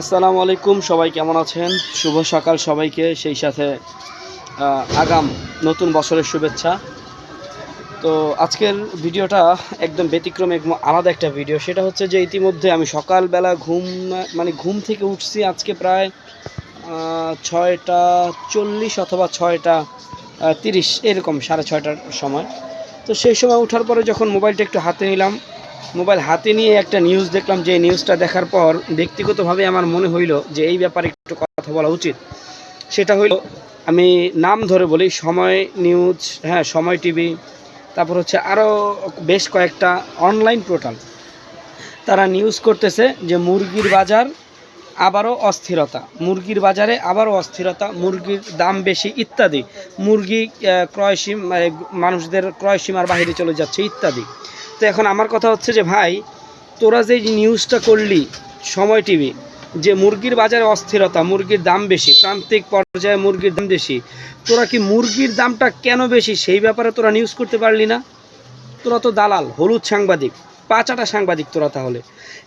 আসসালামু আলাইকুম, সবাই কেমন আছেন? শুভ সকাল সবাইকে, সেই সাথে আগাম নতুন বছরের শুভেচ্ছা। তো আজকের ভিডিওটা একদম ব্যতিক্রম আলাদা একটা ভিডিও। সেটা হচ্ছে যে ইতিমধ্যে আমি সকালবেলা ঘুম মানে ঘুম থেকে উঠছি আজকে প্রায় ছয়টা চল্লিশ অথবা ছয়টা তিরিশ, এরকম সাড়ে ছয়টার সময়। তো সেই সময় ওঠার পরে যখন মোবাইলটা একটু হাতে নিলাম মোবাইল হাতে নিয়ে একটা নিউজ দেখলাম, যে নিউজটা দেখার পর ব্যক্তিগতভাবে আমার মনে হইল যে এই ব্যাপারে একটু কথা বলা উচিত। সেটা হইল, আমি নাম ধরে বলি, সময় নিউজ হ্যাঁ সময় টিভি তারপর হচ্ছে আরও বেশ কয়েকটা অনলাইন পোর্টাল তারা নিউজ করতেছে যে মুরগির বাজার আবারও অস্থিরতা। মুরগির বাজারে আবারও অস্থিরতা, মুরগির দাম বেশি ইত্যাদি। মুরগি ক্রয় সীম মানে মানুষদের ক্রয় সীমার বাইরে চলে যাচ্ছে ইত্যাদি। তো এখন আমার কথা হচ্ছে যে, ভাই, তোরা যে নিউজটা করলি সময় টিভি, যে মুরগির বাজারে অস্থিরতা, মুরগির দাম বেশি, প্রান্তিক পর্যায়ে মুরগির দাম বেশি, তোরা কি মুরগির দামটা কেন বেশি? সেই ব্যাপারে তোরা নিউজ করতে পারলি না? তোরা তো দালাল, হলুদ সাংবাদিক, পাঁচাটা সাংবাদিক তোরা তাহলে।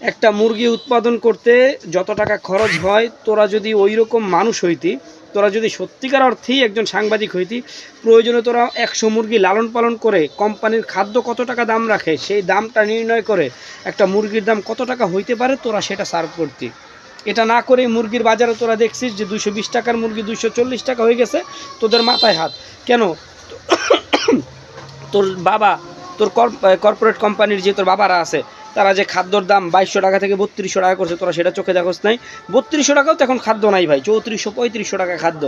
একটা মুরগি উৎপাদন করতে যত টাকা খরচ হয়, তোরা যদি ওই রকম মানুষ হইতি তোরা যদি সত্যিকার অর্থেই একজন সাংবাদিক হইতি, প্রয়োজনে তোরা একশো মুরগি লালন পালন করে কোম্পানির খাদ্য কত টাকা দাম রাখে, সেই দামটা নির্ণয় করে একটা মুরগির দাম কত টাকা হইতে পারে, তোরা সেটা সার্ভ করতি। এটা না করে মুরগির বাজারে তোরা দেখছিস যে দুশো বিশ টাকার মুরগি দুশো চল্লিশ টাকা হয়ে গেছে তোদের মাথায় হাত। কেন? তোর বাবা তোর কর্পোরেট কোম্পানির যে তোর বাবারা আছে, তারা যে খাদ্যর দাম বাইশশো টাকা থেকে বত্রিশশো টাকা করছে, তোরা সেটা চোখে দেখোস নাই। বত্রিশশো টাকাও তো এখন খাদ্য নাই ভাই, চৌত্রিশশো পঁয়ত্রিশশো টাকা খাদ্য।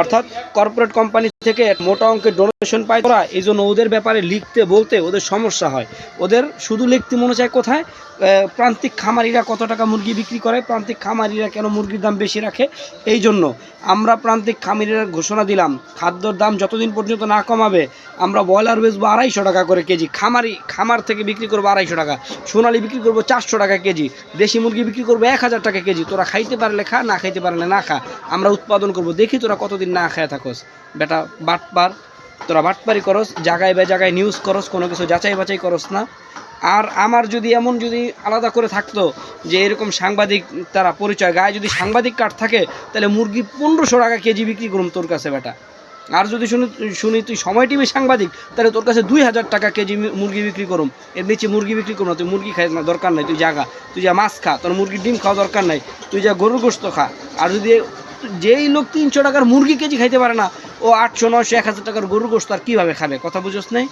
অর্থাৎ কর্পোরেট কোম্পানি থেকে মোটা অঙ্কের ডোনেশন পায় তোরা এই জন্য ওদের ব্যাপারে লিখতে বলতে ওদের সমস্যা হয়। ওদের শুধু লিখতে মনে চায় কোথায়? প্রান্তিক খামারিরা কত টাকা মুরগি বিক্রি করে, প্রান্তিক খামারিরা কেন মুরগির দাম বেশি রাখে? এই জন্য আমরা প্রান্তিক খামারিরা ঘোষণা দিলাম, খাদ্যর দাম যতদিন পর্যন্ত না কমাবে, আমরা ব্রয়লার বেচবো আড়াইশো টাকা করে কেজি, খামারি, খামার থেকে বিক্রি করব আড়াইশো টাকা, সোনালি বিক্রি করব চারশো টাকা কেজি, দেশি মুরগি বিক্রি করব এক হাজার টাকা কেজি, তোরা খাইতে পারলে খা, না খাইতে পারলে না খা, আমরা উৎপাদন করব। দেখি তোরা কতদিন না খায় থাকোস। বেটা, বাটপার। তোরা বাটপারি করস জায়গায় বে জায়গায় নিউজ করস, কোনো কিছু যাচাই বাছাই করস না। আর আমার যদি এমন যদি আলাদা করে থাকতো যে এরকম সাংবাদিক তারা পরিচয়, গায়ে যদি সাংবাদিক কার্ড থাকে, তাহলে মুরগি পনেরোশো টাকা কেজি বিক্রি করুম তোর কাছে বেটা। আর যদি শুনি শুনি তুই সময় টিভি সাংবাদিক, তাহলে তোর কাছে দুই হাজার টাকা কেজি মুরগি বিক্রি করুম। এর নিচে মুরগি বিক্রি করুম না, তুই মুরগি খাই না, দরকার নাই, তুই জাগা। তুই যা মাছ খা, তোর মুরগির ডিম খাওয়া দরকার নাই, তুই যা গরুর গোস্ত খা। আর যদি যেই লোক তিনশো টাকার মুরগি কেজি খাইতে পারে না ও আটশো নয়শো, এক হাজার টাকার গরুর গোস্ত আর কীভাবে খাবে? কথা বুঝোস নাই?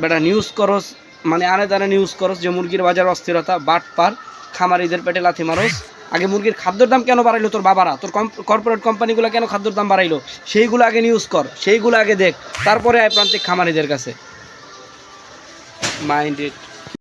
বেটা নিউজ করস মানে আনে দানে নিউজ করস যে মুরগির বাজার অস্থিরতা বাট পার খামারিদের পেটে লাথি মারস। আগে মুরগির খাদ্যর দাম কেন বাড়াইলো তোর বাবারা? তোর কর্পোরেট কোম্পানিগুলো কেন খাদ্যর দাম বাড়াইলো? সেইগুলো আগে নিউজ কর, সেইগুলো আগে দেখ। তারপরে আয় প্রান্তিক খামারিদের কাছে। Mind it